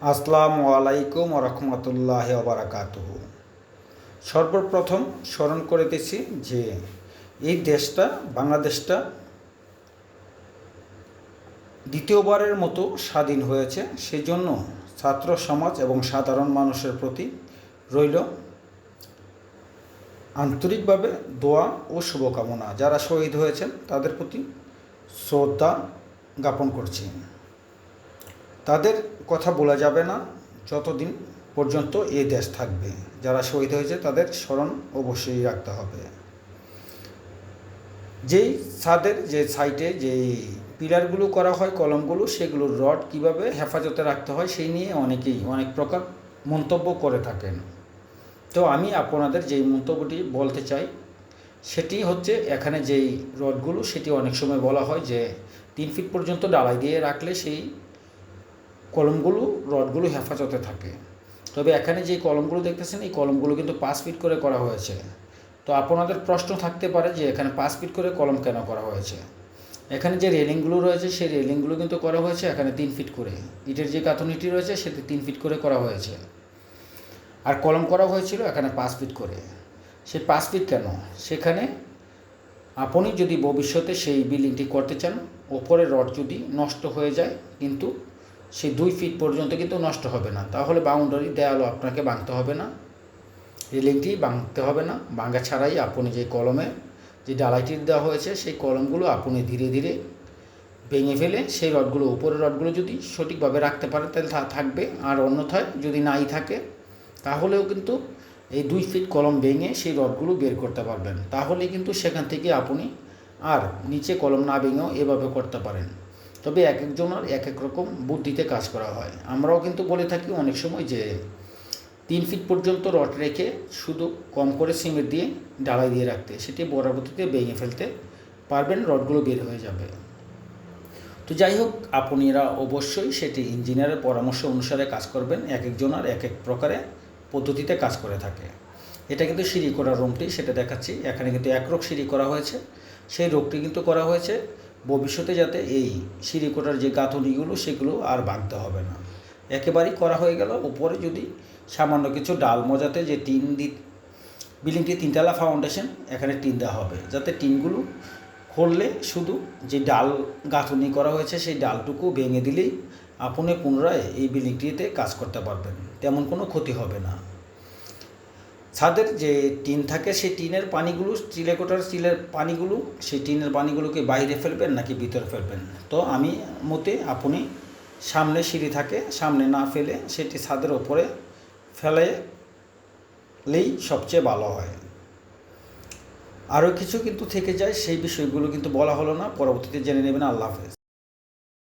আসসালামু আলাইকুম রহমতুল্লাহ বারাকাতুহ। সর্বপ্রথম স্মরণ করিতেছি যে এই দেশটা, বাংলাদেশটা দ্বিতীয়বারের মতো স্বাধীন হয়েছে। সেই জন্য ছাত্র সমাজ এবং সাধারণ মানুষের প্রতি রইল আন্তরিকভাবে দোয়া ও শুভকামনা। যারা শহীদ হয়েছেন, তাদের প্রতি শ্রদ্ধা জ্ঞাপন করছি। তাদের কথা বলা যাবে না যতদিন পর্যন্ত এ দেশ থাকবে। যারা শহীদ হয়েছে তাদের স্মরণ অবশ্যই রাখতে হবে। যেই ছাদের, যে সাইটে যেই পিলারগুলো করা হয়, কলমগুলো, সেগুলোর রড কীভাবে হেফাজতে রাখতে হয়, সেই নিয়ে অনেকেই অনেক প্রকার মন্তব্য করে থাকেন। তো আমি আপনাদের যেই মন্তব্যটি বলতে চাই, সেটি হচ্ছে এখানে যেই রডগুলো, সেটি অনেক সময় বলা হয় যে তিন ফিট পর্যন্ত ডালাই দিয়ে রাখলে সেই কলমগুলো, রডগুলো হেফাজতে থাকে। তবে এখানে যে কলমগুলো দেখতেছেন, এই কলমগুলো কিন্তু পাঁচ ফিট করে করা হয়েছে। তো আপনাদের প্রশ্ন থাকতে পারে যে এখানে পাঁচ ফিট করে কলম কেন করা হয়েছে? এখানে যে রেলিংগুলো রয়েছে, সেই রেলিংগুলো কিন্তু করা হয়েছে এখানে তিন ফিট করে। ইটের যে গাঁথনিটি রয়েছে, সেটি তিন ফিট করে করা হয়েছে। আর কলম করা হয়েছিল এখানে পাঁচ ফিট করে। সে পাঁচ ফিট কেন? সেখানে আপনি যদি ভবিষ্যতে সেই বিল্ডিংটি করতে চান, ওপরের রড যদি নষ্ট হয়ে যায়, কিন্তু সেই দুই ফিট পর্যন্ত কিন্তু নষ্ট হবে না। তাহলে বাউন্ডারি দেয়ালও আপনাকে ভাঙতে হবে না। রেলিংটি ভাঙতে হবে না। ভাঙা ছাড়াই আপনি যে কলমে, যে ডালাইটি দেওয়া হয়েছে, সেই কলমগুলো আপনি ধীরে ধীরে ভেঙে ফেলে সেই রডগুলো, উপরের রডগুলো যদি সঠিকভাবে রাখতে পারেন তাহলে থাকবে। আর অন্যথায় যদি নাই থাকে, তাহলেও কিন্তু এই দুই ফিট কলম ভেঙে সেই রডগুলো বের করতে পারবেন। তাহলে কিন্তু সেখান থেকে আপনি আর নিচে কলম না ভেঙেও এভাবে করতে পারেন। তবে এক একজনের এক এক রকম বুদ্ধিতে কাজ করা হয়। আমরাও কিন্তু বলে থাকি অনেক সময় যে, তিন ফিট পর্যন্ত রড রেখে শুধু কম করে সিমেন্ট দিয়ে ডালাই দিয়ে রাখতে, সেটি পরবর্তীতে ভেঙে ফেলতে পারবেন, রডগুলো বের হয়ে যাবে। তো যাই হোক, আপনারা অবশ্যই সেটি ইঞ্জিনিয়ারের পরামর্শ অনুসারে কাজ করবেন এক একজনের এক এক প্রকারে পদ্ধতিতে কাজ করে থাকে। এটা কিন্তু সিঁড়ি করা রুমটি, সেটা দেখাচ্ছি। এখানে কিন্তু এক রোগ সিঁড়ি করা হয়েছে। সেই রোগটি কিন্তু করা হয়েছে। ভবিষ্যতে যাতে এই সিঁড়ি কোটার যে গাঁথনিগুলো, সেগুলো আর ভাঙতে হবে না। একেবারেই করা হয়ে গেল। উপরে যদি সামান্য কিছু ডাল মজাতে যে টিন দি, বিল্ডিংটি তিনতলা ফাউন্ডেশন, এখানে টিন দেওয়া হবে। যাতে টিনগুলো খুললে শুধু যে ডাল গাঁথনি করা হয়েছে, সেই ডালটুকু ভেঙে দিলেই আপনি পুনরায় এই বিল্ডিংটিতে কাজ করতে পারবেন। তেমন কোনো ক্ষতি হবে না। ছাদের যে টিন থাকে, সেই টিনের পানিগুলো চিলেকোটার স্টিলের পানিগুলো, সেই টিনের পানিগুলোকে বাইরে ফেলবেন নাকি ভিতরে ফেলবেন? তো আমি মতে আপনি সামনে সিঁড়ি থাকে, সামনে না ফেলে সেটি ছাদের ওপরে ফেলেলেই সবচেয়ে ভালো হয়। আরও কিছু কিন্তু থেকে যায়, সেই বিষয়গুলো কিন্তু বলা হলো না, পরবর্তীতে জেনে নেবেন। আল্লাহ হাফেজ।